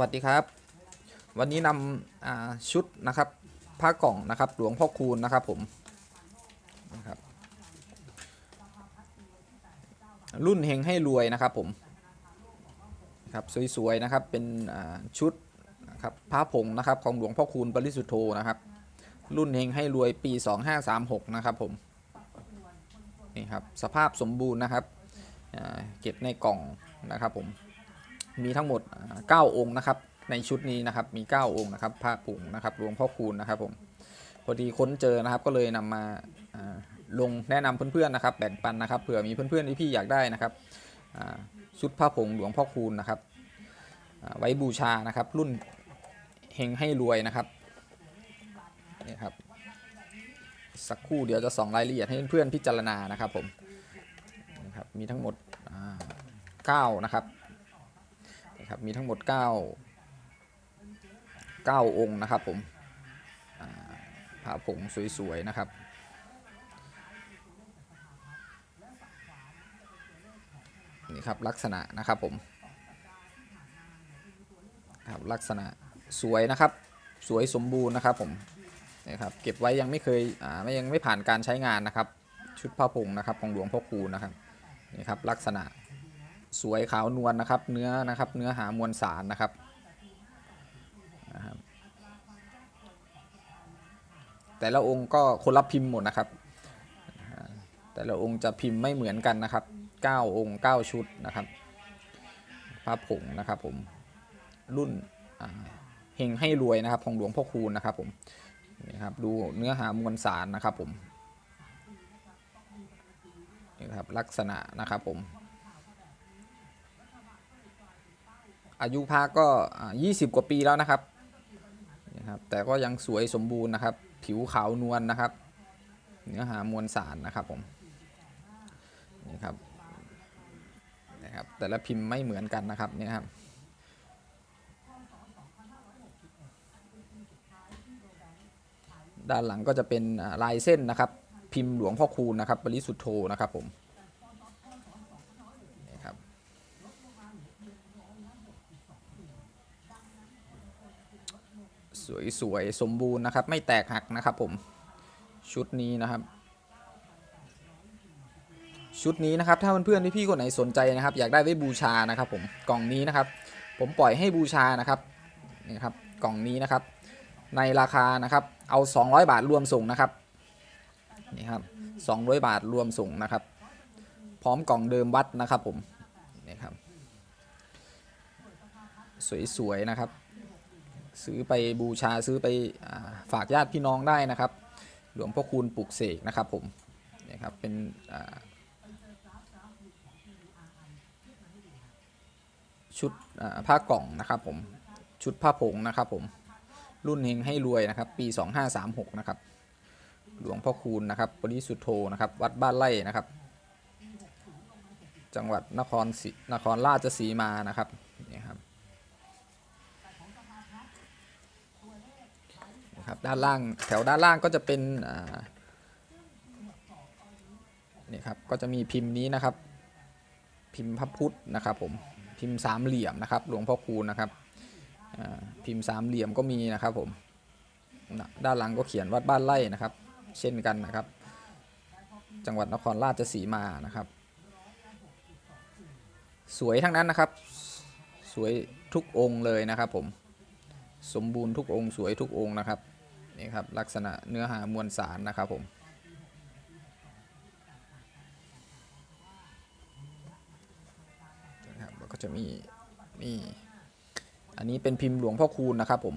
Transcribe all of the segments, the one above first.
วัสดีครับ วันนี้นำชุดนะครับผ้ากล่องนะครับหลวงพ่อคูณนะครับผมนะครับรุ่นเฮงให้รวยนะครับผมครับสวยๆนะครับเป็นชุดนะครับผ้าผงนะครับของหลวงพ่อคูณปริสุทธโธนะครับรุ่นเฮงให้รวยปี 2536 นะครับผมนี่ครับสภาพสมบูรณ์นะครับเก็บในกล่องนะครับผม มีทั้งหมด 9 องค์นะครับ ในชุดนี้นะครับมี 9 องค์นะครับพระผงนะครับหลวงพ่อคูณนะครับผมพอดีค้นเจอนะครับก็เลยนำมาอ่าลงแนะนำเพื่อนๆนะครับแบ่งปันนะครับเผื่อมีเพื่อนๆที่พี่อยากได้นะครับชุดพระผงหลวงพ่อคูณนะครับไว้บูชานะครับ รุ่นเฮงให้รวยนะครับนี่ครับสักครู่เดี๋ยวจะส่องรายละเอียดให้เพื่อนๆพิจารณานะครับผมนี่ครับมีทั้งหมดอ่าเก้านะครับ ครับมีทั้งหมด 9 9 องค์นะครับผมอ่าผงสวยๆนะครับนี่ครับลักษณะนะครับผมครับลักษณะสวยนะครับสวยสมบูรณ์นะครับผมนี่ครับเก็บไว้ยังไม่เคยอ่าไม่ยังไม่ผ่านการใช้งานนะครับ ชุดพระผงนะครับของหลวงพ่อคูณนะครับนี่ครับลักษณะ สวยขาวนวลนะครับ เนื้อนะครับ เนื้อหามวลสารนะครับแต่ละองค์ก็คนละพิมพ์หมดนะครับ แต่ละองค์จะพิมพ์ไม่เหมือนกันนะครับ 9 องค์ 9 ชุดนะครับพระผงนะครับผมรุ่นเฮงให้รวยนะครับ ของหลวงพ่อคูณนะครับผมนี่ครับดูเนื้อหามวลสารนะครับผมนี่ครับลักษณะนะครับผม อายุพระก็ 20 กว่าปีแล้วนะครับนะครับแต่ก็ยังสวยสมบูรณ์นะครับ ผิวขาวนวลนะครับ เนื้อหามวลสารนะครับผมนี่ครับนะครับ แต่ละพิมพ์ไม่เหมือนกันนะครับนี่ครับด้านหลังก็จะเป็นลายเส้นนะครับ พิมพ์หลวงพ่อคูณนะครับบริสุทธโธนะครับผมนี่ครับ สวยๆสมบูรณ์นะครับ ไม่แตกหักนะครับผมชุดนี้นะครับ ชุดนี้นะครับถ้าเพื่อนๆพี่ๆคนไหนสนใจนะครับ อยากได้ไว้บูชานะครับผมกล่องนี้นะครับ ผมปล่อยให้บูชานะครับนี่ครับกล่องนี้นะครับ ในราคานะครับเอา 200 บาทรวมส่งนะครับนี่ครับ200 บาทรวมส่งนะครับ พร้อมกล่องเดิมวัดนะครับผมนี่ครับสวยๆนะครับ ซื้อไปบูชาซื้อไปอฝากญาติพี่น้องได้นะครับ หลวงพ่อคูณปลุกเสกนะครับผมนี่ครับเป็นชุดผ้ากล่องนะครับผมชุดผ้าผงนะครับผมรุ่นเฮงให้รวยนะครับ ปี 2536 นะครับ หลวงพ่อคูณนะครับปริสุทธโธนะครับ วัดบ้านไร่นะครับ จังหวัดนครศรีนครราชสีมานะครับ นะครับด้านล่างแถวด้านล่างก็จะเป็นนี่ครับก็จะมีพิมพ์นี้นะครับ พิมพ์พระพุทธนะครับผมพิมพ์สามเหลี่ยมนะครับ หลวงพ่อคูณนะครับพิมพ์สามเหลี่ยมก็มีนะครับผมด้านหลังก็เขียนวัดบ้านไร่นะครับ เช่นกันนะครับ จังหวัดนครราชสีมานะครับ สวยทั้งนั้นนะครับ สวยทุกองค์เลยนะครับผมสมบูรณ์ทุกองค์สวยทุกองค์นะครับ นี่ครับลักษณะเนื้อหามวลสารนะครับผมนะครับแล้วก็จะมีนี่อันนี้เป็นพิมพ์หลวงพ่อคูณนะครับผม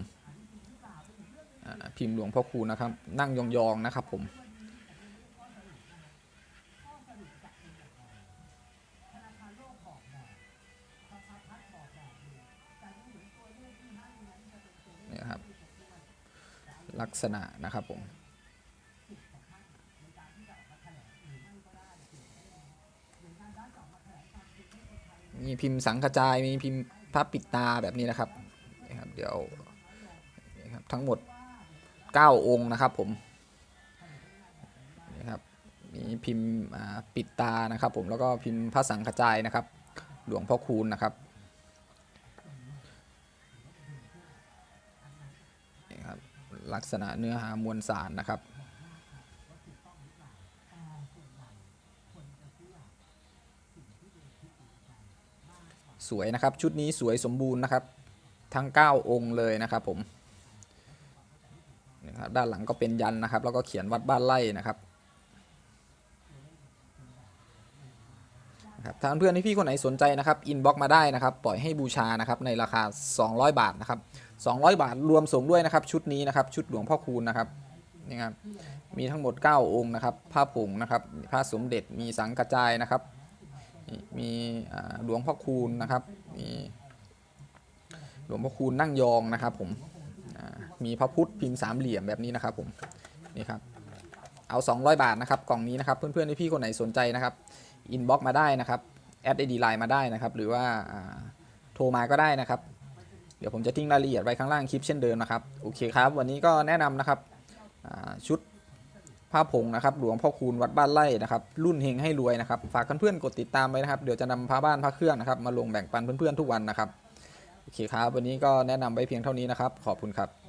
พิมพ์หลวงพ่อคูณนะครับ นั่งยองๆนะครับผม ลักษณะนะครับผมมีพิมพ์สังขจายมีพิมพ์พระปิดตาแบบนี้นะครับนี่ครับ เดี๋ยวครับทั้งหมด 9 องค์นะครับผมนี่ครับมีพิมพ์ปิดตานะครับ ผมแล้วก็พิมพ์พระสังขจายนะครับ หลวงพ่อคูณนะครับ ลักษณะเนื้อหามวลสารนะครับสวยนะครับชุดนี้สวยสมบูรณ์นะครับ ทั้ง 9 องค์เลยนะครับผมนะครับด้านหลังก็เป็นยันนะครับ แล้วก็เขียนวัดบ้านไร่นะครับนะครับ ถ้าเพื่อนๆพี่คนไหนสนใจนะครับอินบ็อกมาได้นะครับ ปล่อยให้บูชานะครับในราคา 200 บาทนะครับ200 บาทรวมส่งด้วยนะครับ ชุดนี้นะครับ ชุดหลวงพ่อคูณนะครับนี่ครับมีทั้งหมด 9 องค์นะครับผ้าผงนะครับผ้าสมเด็จมีสังกระจายนะครับ มีหลวงพ่อคูณนะครับมีหลวงพ่อคูณนั่งยองนะครับผมมีพระพุทธพิมพ์สามเหลี่ยมแบบนี้นะครับผมนี่ครับเอา 200 บาทนะครับกล่องนี้นะครับเพื่อนๆที่พี่คนไหนสนใจนะครับ อินบ็อกมาได้นะครับแอดไอดีไลน์มาได้นะครับ หรือว่าโทรมาก็ได้นะครับ เดี๋ยวผมจะทิ้งรายละเอียดไว้ข้างล่างคลิปเช่นเดิมนะครับ โอเคครับ วันนี้ก็แนะนำนะครับชุดผ้าผงนะครับ หลวงพ่อคูณวัดบ้านไร่นะครับ รุ่นเฮงให้รวยนะครับ ฝากเพื่อนๆกดติดตามไว้นะครับ เดี๋ยวจะนำผ้าบ้านผ้าเครื่องนะครับ มาลงแบ่งปันเพื่อนๆทุกวันนะครับ โอเคครับ วันนี้ก็แนะนำไว้เพียงเท่านี้นะครับ ขอบคุณครับ